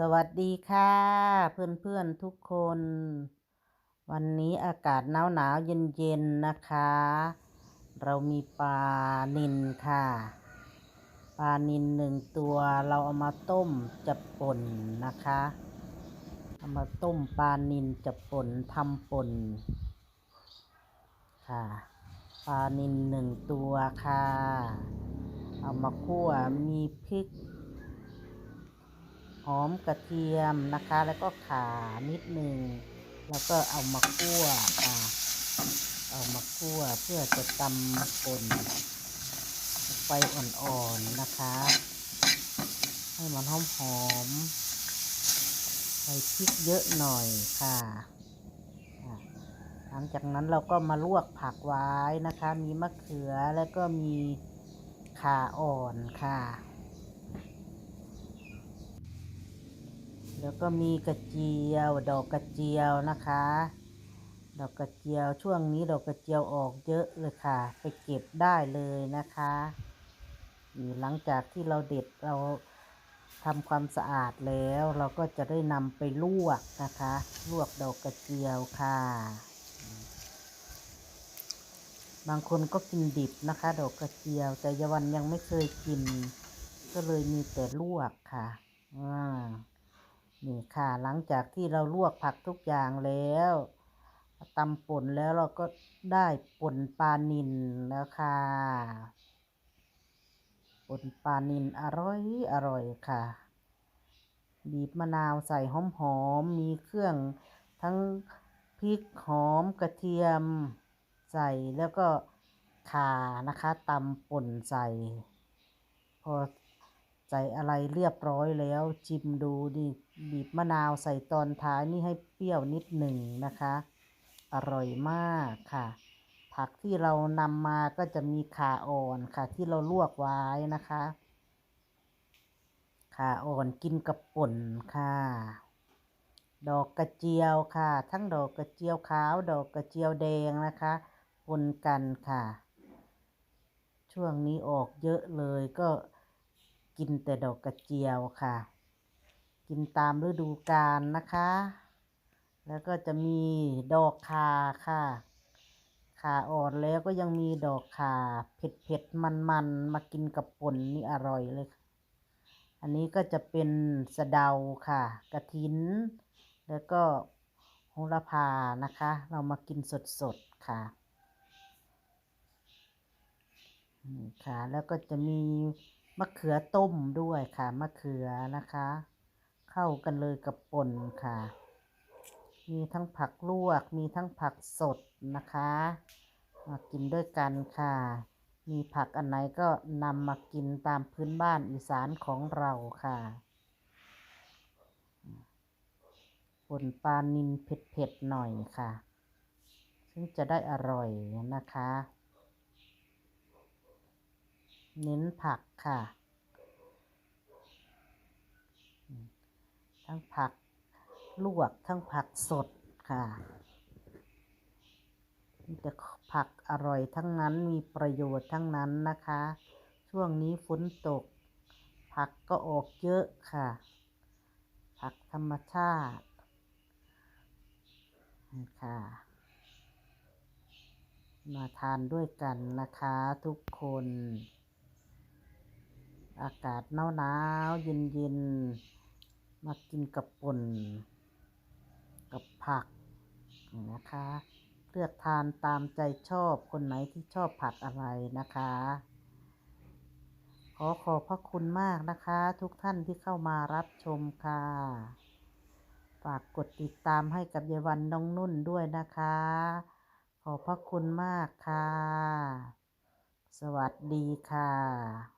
สวัสดีค่ะเพื่อนๆทุกคน วันนี้อากาศหนาวหนาวๆเย็นเย็นๆนะคะ เรามีปลานิลค่ะ ปลานิลหนึ่งตัวเราเอามาต้มจะป่นนะคะเอามาต้มปลานิลจะป่นทำป่นค่ะ ปลานิลหนึ่งตัวค่ะ เอามาคั่วมีพริก หอมกระเทียมนะคะ แล้วก็ขานิดหนึ่งแล้วก็เอามาคั่วค่ะเอามาคั่วเพื่อจะตำป่นไฟอ่อนๆนะคะ ให้มันหอมหอมๆใส่พริกเยอะหน่อยค่ะอะหลังจากนั้นเราก็มาลวกผักไว้นะคะ มีมะเขือแล้วก็มีข่าอ่อนค่ะ แล้วก็มีกระเจียว ดอกกระเจียวนะคะ ดอกกระเจียวช่วงนี้ดอกกระเจียวออกเยอะเลยค่ะ ไปเก็บได้เลยนะคะหลังจากที่เราเด็ดเราทำความสะอาดแล้วเราก็จะได้นำไปลวกนะคะ ลวกดอกกระเจียวค่ะ บางคนก็กินดิบนะคะ ดอกกระเจียว แต่ยาวันยังไม่เคยกิน ก็เลยมีแต่ลวกค่ะอ่า นี่ค่ะหลังจากที่เราลวกผักทุกอย่างแล้วตำป่นแล้วเราก็ได้ป่นปลานิลแล้วค่ะป่นปลานิลอร่อยอร่อยค่ะ บีบมะนาวใส่หอมหอมมีเครื่องทั้งพริกหอมกระเทียมใส่แล้วก็ข่านะคะตำป่นใส่ พอ ใส่อะไรเรียบร้อยแล้วชิมดูดิบีบมะนาวใส่ตอนท้ายนี่ให้เปรี้ยวนิดหนึ่งนะคะ อร่อยมากค่ะ ผักที่เรานำมาก็จะมีข่าอ่อนค่ะ ที่เราลวกไว้นะคะข่าอ่อนกินกับป่นค่ะ ดอกกระเจียวค่ะ ทั้งดอกกระเจียวขาว ดอกกระเจียวแดงนะคะปนกันค่ะ ช่วงนี้ออกเยอะเลยก็ กินแต่ดอกกระเจียวค่ะ กินตามฤดูกาลนะคะ แล้วก็จะมีดอกคาค่ะขาอ่อนแล้วก็ยังมีดอกขาเผ็ดเผ็ดมันมันๆมากินกับป่นนี่อร่อยเลย อันนี้ก็จะเป็นสะเดาค่ะ กระถิน แล้วก็โหระพานะคะ เรามากินสดๆค่ะค่ะ แล้วก็จะมี มะเขือต้มด้วยค่ะ มะเขือนะคะ เข้ากันเลยกับป่นค่ะ มีทั้งผักลวก มีทั้งผักสดนะคะมากินด้วยกันค่ะ มีผักอันไหนก็นำมากินตามพื้นบ้านอีสานของเราค่ะป่นปลานิลเผ็ดๆหน่อยค่ะ ซึ่งจะได้อร่อยนะคะ เน้นผักค่ะ ทั้งผักลวกทั้งผักสดค่ะมีแต่ผักอร่อยทั้งนั้นมีประโยชน์ทั้งนั้นนะคะ ช่วงนี้ฝนตก ผักก็ออกเยอะค่ะ ผักธรรมชาตินะค่ะมาทานด้วยกันนะคะทุกคน อากาศหนาวหนาวเย็นเย็นมากินกับป่นกับผักนะคะ เลือกทานตามใจชอบคนไหนที่ชอบผักอะไรนะคะ ขอขอบพระคุณมากนะคะ ทุกท่านที่เข้ามารับชมค่ะ ฝากกดติดตามให้กับยายวันน้องนุ่นด้วยนะคะ ขอบพระคุณมากค่ะ สวัสดีค่ะ